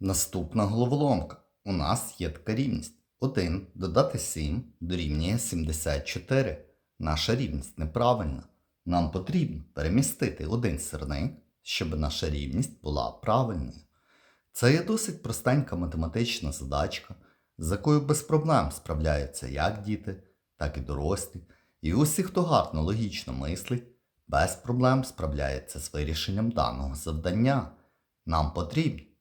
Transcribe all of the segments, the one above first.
Наступна головоломка. У нас є така рівність. 1 додати 7 дорівнює 74. Наша рівність неправильна. Нам потрібно перемістити один сирник, щоб наша рівність була правильною. Це є досить простенька математична задачка, з якою без проблем справляються як діти, так і дорослі. І усі, хто гарно логічно мислить, без проблем справляється з вирішенням даного завдання. Нам потрібно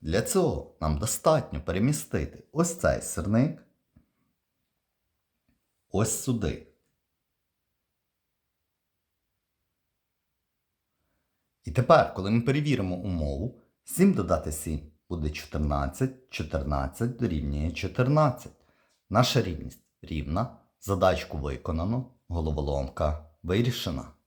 Для цього нам достатньо перемістити ось цей сирник ось сюди. І тепер, коли ми перевіримо умову, 7 додати 7 буде 14, 14 дорівнює 14. Наша рівність рівна, задачку виконано, головоломка вирішена.